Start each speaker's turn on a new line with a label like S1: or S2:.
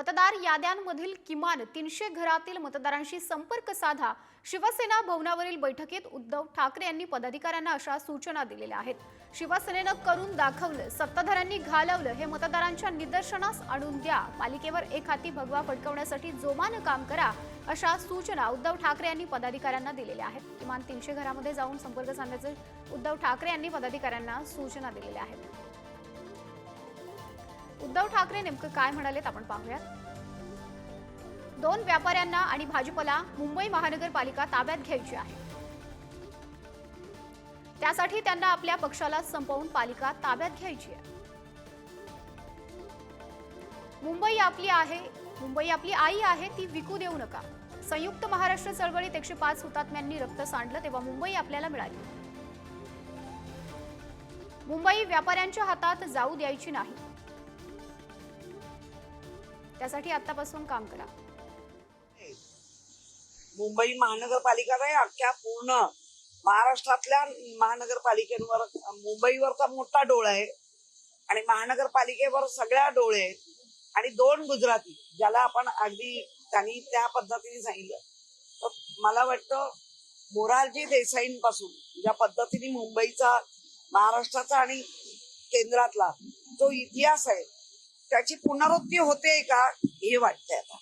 S1: मतदार याद्यांमधील किमान तीनशे घरातील मतदारांशी संपर्क साधा शिवसेना भवनावरील बैठकीत उद्धव ठाकरे यांनी पदाधिकाऱ्यांना अशा सूचना दिलेल्या आहेत. शिवसेनेनं करून दाखवलं सत्ताधाऱ्यांनी घालवलं हे मतदारांच्या निदर्शनास आणून द्या. पालिकेवर एक हाती भगवा फडकवण्यासाठी जोमानं काम करा अशा सूचना उद्धव ठाकरे यांनी पदाधिकाऱ्यांना दिलेल्या आहेत. किमान तीनशे घरामध्ये जाऊन संपर्क साधण्याचे उद्धव ठाकरे यांनी पदाधिकाऱ्यांना सूचना दिलेल्या आहेत. उद्धव ठाकरे नेमकं काय म्हणालेत आपण पाहूयात. दोन व्यापाऱ्यांना आणि भाजीपाला मुंबई महानगरपालिका ताब्यात घ्यायची आहे. त्यासाठी त्यांना आपल्या पक्षाला संपवून पालिका ताब्यात घ्यायची आहे. मुंबई आपली आहे मुंबई आपली आई आहे ती विकू देऊ नका. संयुक्त महाराष्ट्र चळवळीत एकशे पाच हुतात्म्यांनी रक्त सांडलं तेव्हा मुंबई आपल्याला मिळाली. मुंबई व्यापाऱ्यांच्या हातात जाऊ द्यायची नाही. त्यासाठी आतापासून काम करा.
S2: मुंबई महानगरपालिका नाही अख्ख्या पूर्ण महाराष्ट्रातल्या महानगरपालिकेवर मुंबईवरचा मोठा डोळा आहे आणि महानगरपालिकेवर सगळ्या डोळे आहेत आणि दोन गुजराती ज्याला आपण अगदी त्यांनी त्या पद्धतीने सांगितलं. तर मला वाटतं मोरारजी देसाईंपासून ज्या पद्धतीने मुंबईचा महाराष्ट्राचा आणि केंद्रातला जो इतिहास आहे त्याची पुनरावृत्ती होते का हे वाटतंय आता.